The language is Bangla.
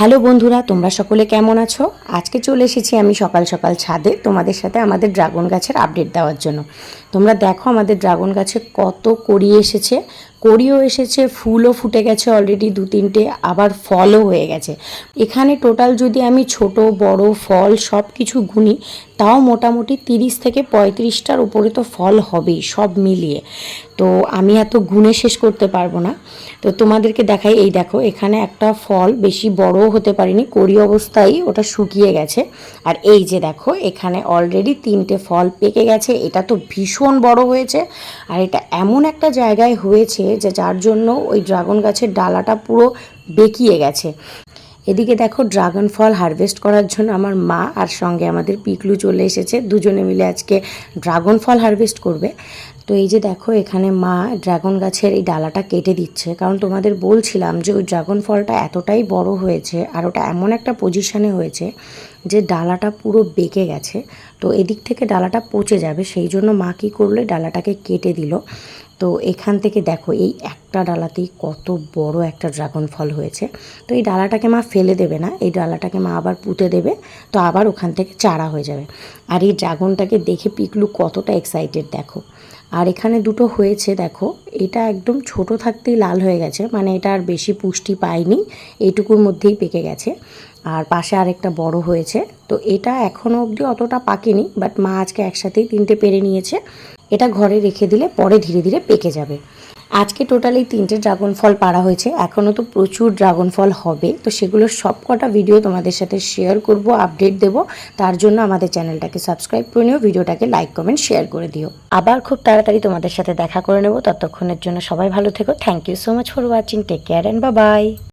হ্যালো বন্ধুরা, তোমরা সকলে কেমন আছো? আজকে চলে এসেছি আমি সকাল সকাল ছাদে তোমাদের সাথে আমাদের ড্রাগন গাছের আপডেট দেওয়ার জন্য। তোমরা দেখো আমাদের ড্রাগন গাছে কত কড়ি এসেছে। কড়িও এসেছে, ফুলও ফুটে গেছে অলরেডি দু তিনটে, আবার ফলও হয়ে গেছে। এখানে টোটাল যদি আমি ছোট, বড়, ফল সব কিছু গুনি, তাও মোটামুটি তিরিশ থেকে পঁয়ত্রিশটার উপরে তো ফল হবেই, সব মিলিয়ে। তো আমি এত গুণে শেষ করতে পারব না। তো তোমাদেরকে দেখাই, এই দেখো, এখানে একটা ফল বেশি বড়ও হতে পারিনি, কড়ি অবস্থায় ওটা শুকিয়ে গেছে। আর এই যে দেখো, এখানে অলরেডি তিনটে ফল পেকে গেছে, এটা তো ভীষণ বড় হয়েছে। আর এটা এমন একটা জায়গায় হয়েছে যে যার জন্য ওই ড্রাগন গাছের ডালাটা পুরো বেঁকিয়ে গেছে। এদিকে দেখো ড্রাগন ফল হারভেস্ট করার জন্য আমার মা আর সঙ্গে আমাদের পিকলু চলে এসেছে। দুজনে মিলে আজকে ড্রাগন ফল হারভেস্ট করবে। তো এই যে দেখো এখানে মা ড্রাগন গাছের এই ডালাটা কেটে দিচ্ছে। কারণ তোমাদের বলছিলাম যে ওই ড্রাগন ফলটা এতটাই বড় হয়েছে আর ওটা এমন একটা পজিশানে হয়েছে যে ডালাটা পুরো বেঁকে গেছে। তো এদিক থেকে ডালাটা পচে যাবে। সেই জন্য মা কী করলে? ডালাটাকে কেটে দিল। তো এখান থেকে দেখো, এই একটা ডালাতেই কত বড় একটা ড্রাগন ফল হয়েছে। তো এই ডালাটাকে মা ফেলে দেবে না, এই ডালাটাকে মা আবার পুঁতে দেবে, তো আবার ওখান থেকে চারা হয়ে যাবে। আর এই ড্রাগনটাকে দেখে পিকলু কতটা এক্সাইটেড দেখো। আর এখানে দুটো হয়েছে, দেখো, এটা একদম ছোট থাকতেই লাল হয়ে গেছে মানে এটা আর বেশি পুষ্টি পায়নি, এইটুকুর মধ্যেই পেকে গেছে। আর পাশে আরেকটা বড় হয়েছে, তো এটা এখনও অবধি অতটা পাকেনি বাট মা আজকে একসাথেই তিনটে পেরে নিয়েছে। এটা ঘরে রেখে দিলে পরে ধীরে ধীরে পেকে যাবে। আজকে টোটাল এই তিনটে ড্রাগন ফল পাড়া হয়েছে। এখনও তো প্রচুর ড্রাগন ফল হবে। তো সেগুলোর সব কটা ভিডিও তোমাদের সাথে শেয়ার করব, আপডেট দেব। তার জন্য আমাদের চ্যানেলটাকে সাবস্ক্রাইব করে নিও, ভিডিওটাকে লাইক, কমেন্ট, শেয়ার করে দিও। আবার খুব তাড়াতাড়ি তোমাদের সাথে দেখা করে নেব। ততক্ষণের জন্য সবাই ভালো থেকো। Thank you so much for watching take care and বা বাই